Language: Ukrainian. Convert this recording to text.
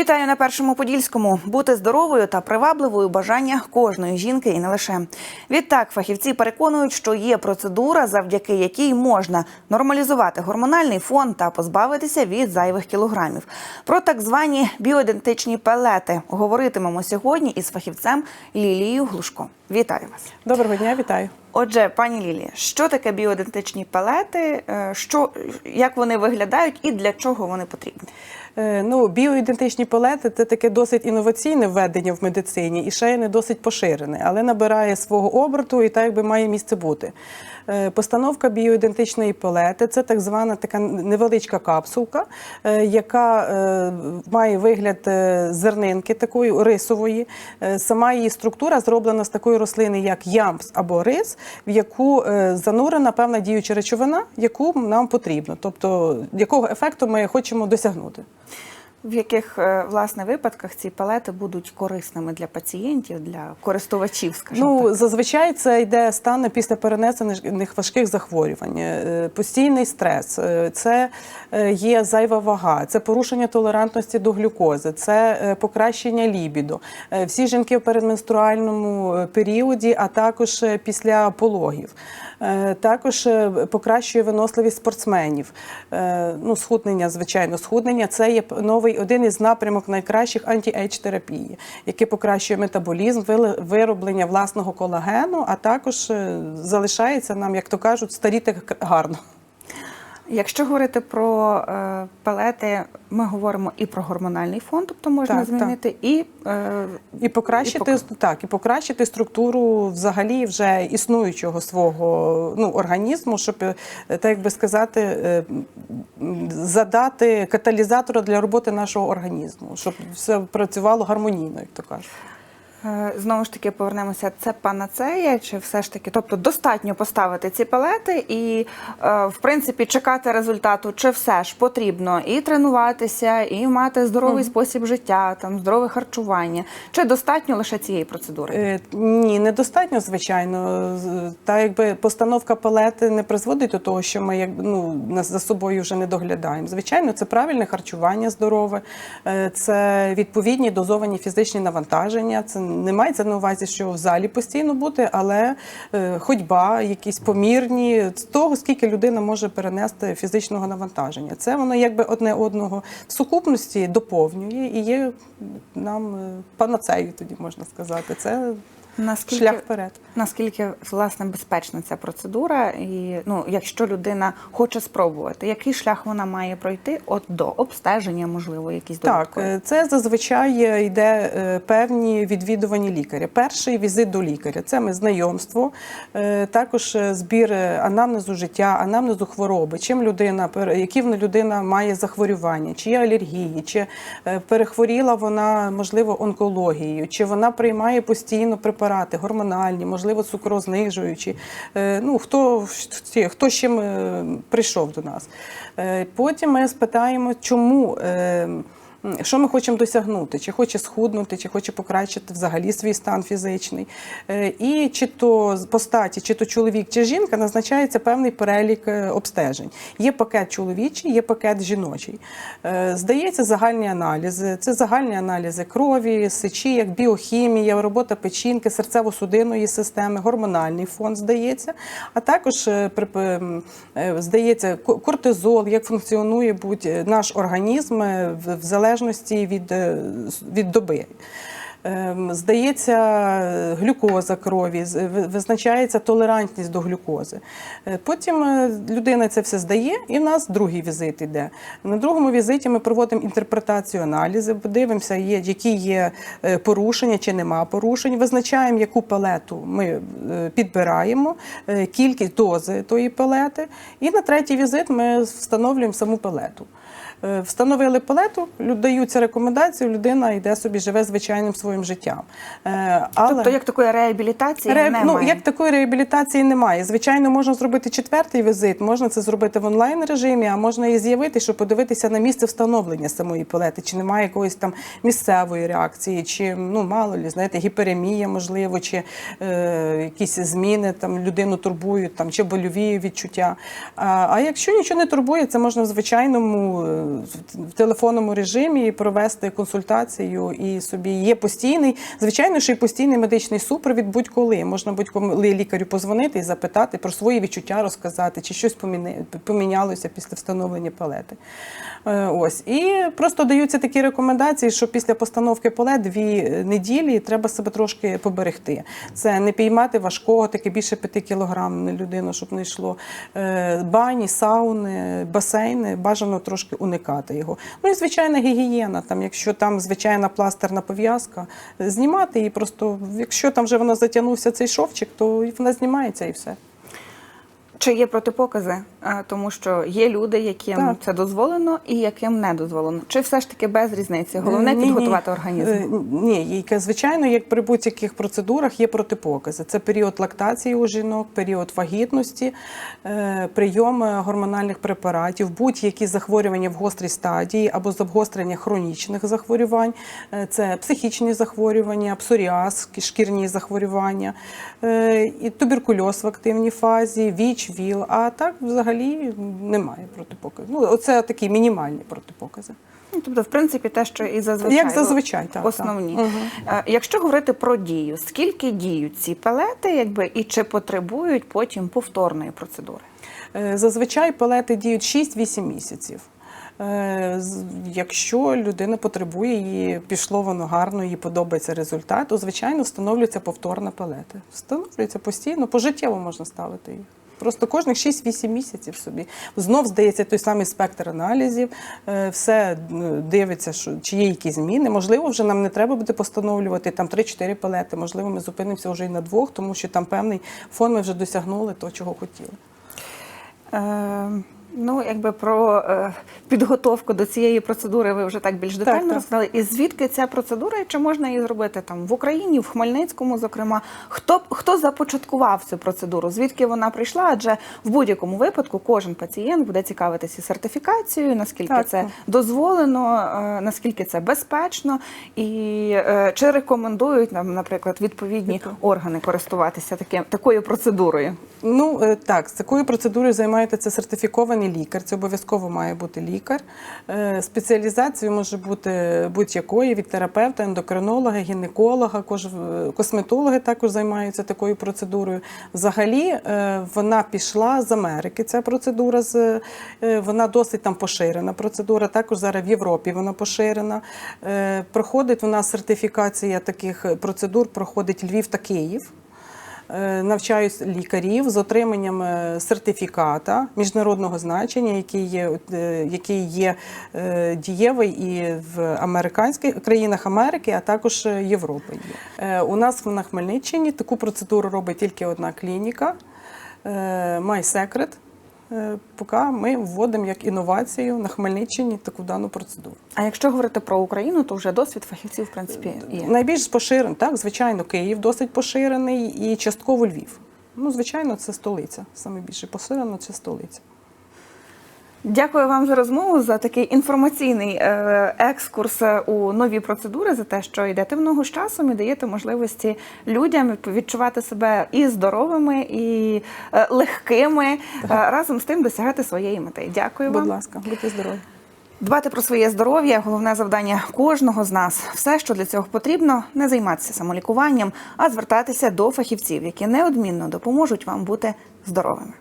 Вітаю на першому подільському. Бути здоровою та привабливою бажання кожної жінки і не лише. Відтак, фахівці переконують, що є процедура, завдяки якій можна нормалізувати гормональний фон та позбавитися від зайвих кілограмів. Про так звані біоідентичні пелети говоритимемо сьогодні із фахівцем Лілією Глушко. Вітаю вас. Доброго дня, вітаю. Отже, пані Лілія, що таке біоідентичні пелети? е, Що як вони виглядають і для чого вони потрібні? Е, Ну, біоідентичні пелети це таке досить інноваційне введення в медицині і ще не досить поширене, але набирає свого оберту і так якби має місце бути. Е, Постановка біоідентичної пелети це так звана така невеличка капсулка, е, яка е, має вигляд зернинки такої рисової. Сама її структура зроблена з такої рослини, як ямс або рис, в яку занурена певна діюча речовина, яку нам потрібно, тобто якого ефекту ми хочемо досягнути. В яких е, власне випадках ці палети будуть корисними для пацієнтів, для користувачів, скажімо Ну так? зазвичай це йде стан після перенесених важких захворювань, Е, постійний стрес, е, це є зайва вага, це порушення толерантності до глюкози, це е, покращення лібіду. Е, Всі жінки в передменструальному е, періоді, а також е, після пологів. Е, Також е, покращує виносливість спортсменів. Е, Ну, схуднення, звичайно, схуднення це є новий один із напрямок найкращих анті-ейдж терапії, який покращує метаболізм, вироблення власного колагену, а також е, залишається нам, як то кажуть, старіти гарно. Якщо говорити про е, палети, ми говоримо і про гормональний фон, тобто можна Так, змінити, і е, І покращити І пок- так, і покращити структуру взагалі вже існуючого свого ну, організму, щоб е, так як би сказати, е, задати каталізатора для роботи нашого організму, щоб все працювало гармонійно, як то кажуть. Е, знову ж таки повернемося. Це панацея, чи все ж таки, тобто достатньо поставити ці палети і е, в принципі чекати результату, чи все ж потрібно і тренуватися, і мати здоровий спосіб життя, там здорове харчування, чи достатньо лише цієї процедури? Е, Ні, недостатньо, звичайно. Та якби постановка палети не призводить до того, що ми якби ну нас за собою вже не доглядаємо. Звичайно, це правильне харчування здорове, е, це відповідні дозовані фізичні навантаження. Це не мається на увазі, що в залі постійно бути, але е, ходьба, якісь помірні з того, скільки людина може перенести фізичного навантаження. Це воно якби одне одного в сукупності доповнює і є нам е, панацею, тоді можна сказати. Це Наскільки шлях вперед. Наскільки власне безпечна ця процедура, і ну, якщо людина хоче спробувати, який шлях вона має пройти от до обстеження, можливо, якісь Так, додаткові? е, це зазвичай е, йде е, певні відвідувані лікаря. Перший візит до лікаря. Це ми знайомство, також збір анамнезу життя, анамнезу хвороби, чим людина які в людина має захворювання, чи є алергії, чи перехворіла вона можливо онкологією, чи вона приймає постійно препарати гормональні, можливо, цукрознижуючі. Е, Ну хто хто- хто з чим е, прийшов до нас. Е, Потім ми спитаємо, чому. Що ми хочемо досягнути? Чи хоче схуднути, чи хоче покращити взагалі свій стан фізичний. Е, І чи то по чи то чоловік, чи жінка назначається певний перелік е, обстежень. Є пакет чоловічий, є пакет жіночий. Е, Здається, загальні аналізи. Це загальні аналізи крові, сечі, як біохімія, робота печінки, серцево-судинної системи, гормональний фон здається. А також здається кортизол, як функціонує будь наш організм в в залежності від, е, від доби. Ем, Здається, глюкоза крові, визначається толерантність до глюкози. Е, Потім е, людина це все здає, і в нас другий візит йде. На другому візиті ми проводимо інтерпретацію аналізи, подивимося, є, які є е, порушення чи нема порушень. Визначаємо, яку палету ми підбираємо, кількість дози тої палети. І на третій візит ми встановлюємо саму палету. Встановили палету, даються рекомендації, людина йде собі, живе звичайним своїм життям. Е, Але... Тобто, як такої реабілітації Ре- немає? Ну, як такої реабілітації немає. Звичайно, можна зробити четвертий візит, можна це зробити в онлайн режимі, а можна і з'явити, щоб подивитися на місце встановлення самої палети, чи немає якоїсь там місцевої реакції, чи ну мало лі, знаєте, гіперемія, можливо, чи е, якісь зміни там людину турбують, там чи больові відчуття. А, а якщо нічого не турбує, це можна в звичайному в- в телефонному режимі провести консультацію і собі є постійний, звичайно, що і постійний медичний супровід будь-коли. Можна будь-коли лікарю позвонити і запитати про свої відчуття, розказати, чи щось помінялося після встановлення палети. Е, Ось і просто даються такі рекомендації, що після постановки палет дві неділі треба себе трошки поберегти. Це не піймати важкого, таки більше 5 кілограм на людину, щоб не йшло. Е, Бані, сауни, басейни, бажано трошки уникати його. Ну і звичайна гігієна. Там, якщо там звичайна пластерна пов'язка, е, знімати І просто, якщо там вже воно затягнувся цей шовчик, то вона знімається і все. Чи є протипокази? Е, Тому що є люди, яким Так. це дозволено і яким не дозволено. Чи все ж таки без різниці? Головне Ні, підготувати ні. організм. Е, Ні, яке, звичайно, як при будь-яких процедурах є протипокази. Це період лактації у жінок, період вагітності, е, прийом е, гормональних препаратів, будь-які захворювання в гострій стадії або загострення хронічних захворювань, е, це психічні захворювання, псоріаз, шкірні захворювання, е, і туберкульоз в активній фазі, ВІЧ, ВІЛ. А так взагалі немає протипоказів. Ну, оце такі мінімальні протипокази. Ну, Тобто, в принципі, те, що і зазвичай. Як зазвичай, так, Основні. так. Е, Якщо говорити про дію, скільки діють ці пелети, якби, і чи потребують потім повторної процедури? Е, Зазвичай палети діють 6-8 місяців. Е, Якщо людина потребує її, пішло воно гарно, їй подобається результат, то звичайно встановлюється повторна палета. Встановлюється постійно, пожиттєво можна ставити їх. Просто кожних 6-8 місяців собі. Знов здається той самий спектр аналізів, е, все дивиться, що, чи є якісь зміни. Можливо, вже нам не треба буде постановлювати там 3-4 палети. Можливо, ми зупинимося вже і на двох, тому що там певний фон ми вже досягнули того, чого хотіли. Ну, якби про е, підготовку до цієї процедури ви вже так більш детально так. розказали. І звідки ця процедура, і чи можна її зробити там в Україні, в Хмельницькому, зокрема? Хто хто започаткував цю процедуру? Звідки вона прийшла? Адже в будь-якому випадку кожен пацієнт буде цікавитися сертифікацією, наскільки Так, це так. дозволено, е, наскільки це безпечно, і е, чи рекомендують нам, наприклад, відповідні органи користуватися таким такою процедурою? Ну так, з такою процедурою займається це сертифікований лікар. Це обов'язково має бути лікар. Е, Спеціалізація може бути будь-якої від терапевта, ендокринолога, гінеколога, е, косметологи також займаються такою процедурою. Взагалі е, вона пішла з Америки. Ця процедура з вона досить там поширена. Процедура також зараз в Європі вона поширена. Проходить нас сертифікація таких процедур, проходить Львів та Київ. Е, Навчаюсь лікарів з отриманням е, сертифіката міжнародного значення, який є, е, який є дієвий і в американських країнах Америки, а також Європи. Є. У нас на Хмельниччині таку процедуру робить тільки одна клініка MySecret. Е, Поки ми вводимо як інновацію на Хмельниччині таку дану процедуру. А якщо говорити про Україну, то вже досвід фахівців, в принципі, є. Найбільш поширений, так, звичайно, Київ досить поширений і частково Львів. Ну, звичайно, це столиця. Саме більше поширено це столиця. Дякую вам за розмову, за такий інформаційний е, екскурс е, у нові процедури, за те, що йдете в ногу з часом і даєте можливості людям відчувати себе і здоровими, і е, легкими, е, разом з тим досягати своєї мети. Дякую Будь вам. ласка, будьте здорові. Дбати про своє здоров'я головне завдання кожного з нас. Все, що для цього потрібно, не займатися самолікуванням, а звертатися до фахівців, які неодмінно допоможуть вам бути здоровими.